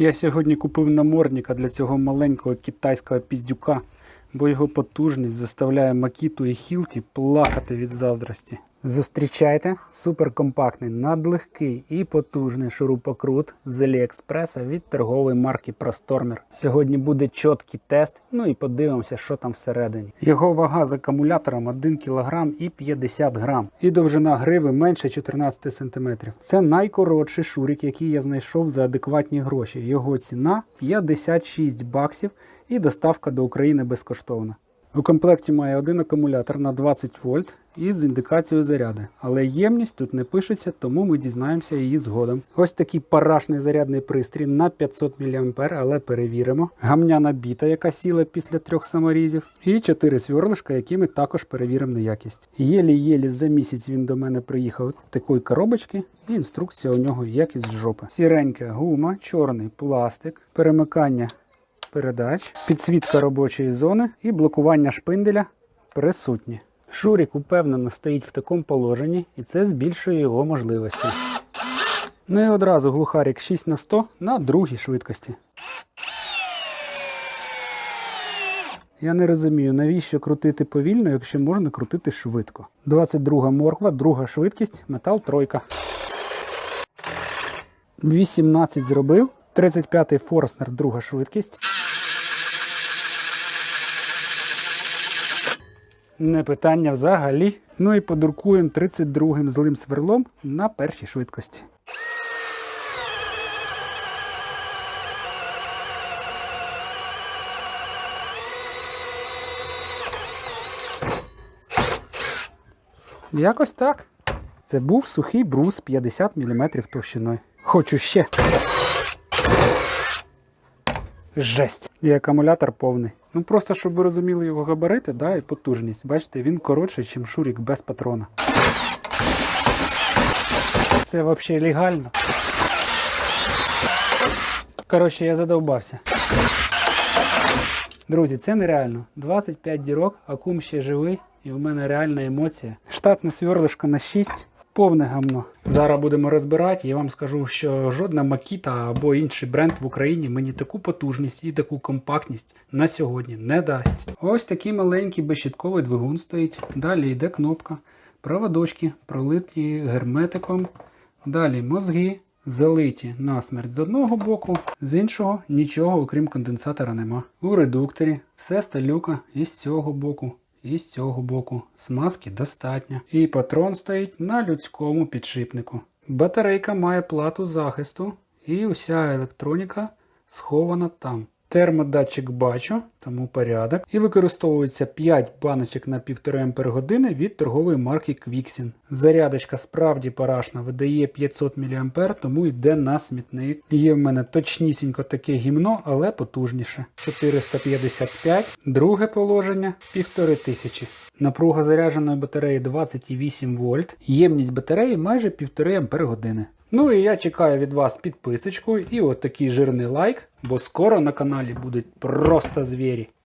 Я сьогодні купив намордника для цього маленького китайського піздюка, бо його потужність заставляє Макіту і Хілті плакати від заздрості. Зустрічайте суперкомпактний, надлегкий і потужний шурупокрут з Аліекспреса від торгової марки Простормер. Сьогодні буде чіткий тест, ну і подивимося, що там всередині. Його вага з акумулятором 1 кг і 50 грам, і довжина гриви менше 14 см. Це найкоротший шурик, який я знайшов за адекватні гроші. Його ціна 56 баксів і доставка до України безкоштовна. У комплекті має один акумулятор на 20 вольт із індикацією заряду, але ємність тут не пишеться, тому ми дізнаємося її згодом. Ось такий парашний зарядний пристрій на 500 мА, але перевіримо. Гамняна біта, яка сіла після трьох саморізів, і 4 сверлишка, які ми також перевіримо на якість. Єлі-єлі за місяць він до мене приїхав такої коробочки, і інструкція у нього як із жопи. Сіренька гума, чорний пластик, перемикання передач, підсвітка робочої зони і блокування шпинделя присутні. Шурік упевнено стоїть в такому положенні, і це збільшує його можливості. Ну і одразу глухарик 6 на 100 на другій швидкості. Я не розумію, навіщо крутити повільно, якщо можна крутити швидко. 22 морква, друга швидкість, метал тройка. 18 зробив. 35-й Форснер, друга швидкість. Не питання взагалі. Ну і подуркуємо 32-м злим сверлом на першій швидкості. Якось так. Це був сухий брус 50 мм товщиною. Хочу ще. Жесть. І акумулятор повний. Ну просто щоб ви розуміли його габарити, да, і потужність. Бачите, він коротший, ніж шурік без патрона. Це взагалі легально. Коротше, я задовбався. Друзі, це нереально. 25 дірок, акум ще живий, і в мене реальна емоція. Штатне сверлишко на 6. Повне гамно. Зараз будемо розбирати. Я вам скажу, що жодна Макіта або інший бренд в Україні мені таку потужність і таку компактність на сьогодні не дасть. Ось такий маленький безщітковий двигун стоїть. Далі йде кнопка, проводочки, пролиті герметиком. Далі мозги. Залиті насмерть з одного боку, з іншого нічого, окрім конденсатора, нема. У редукторі все сталюка і з цього боку. І з цього боку смазки достатньо. І патрон стоїть на людському підшипнику. Батарейка має плату захисту, і вся електроніка схована там. Термодатчик бачу, тому порядок. І використовується 5 баночок на 1,5 Ах від торгової марки Quixin. Зарядочка справді парашна, видає 500 мА, тому йде на смітник. Є в мене точнісінько таке гімно, але потужніше. 455, друге положення 1500. Напруга зарядженої батареї 28 вольт. Ємність батареї майже 1,5 Ах. Ну і я чекаю від вас підписочку і от такий жирний лайк, бо скоро на каналі будуть просто звірі.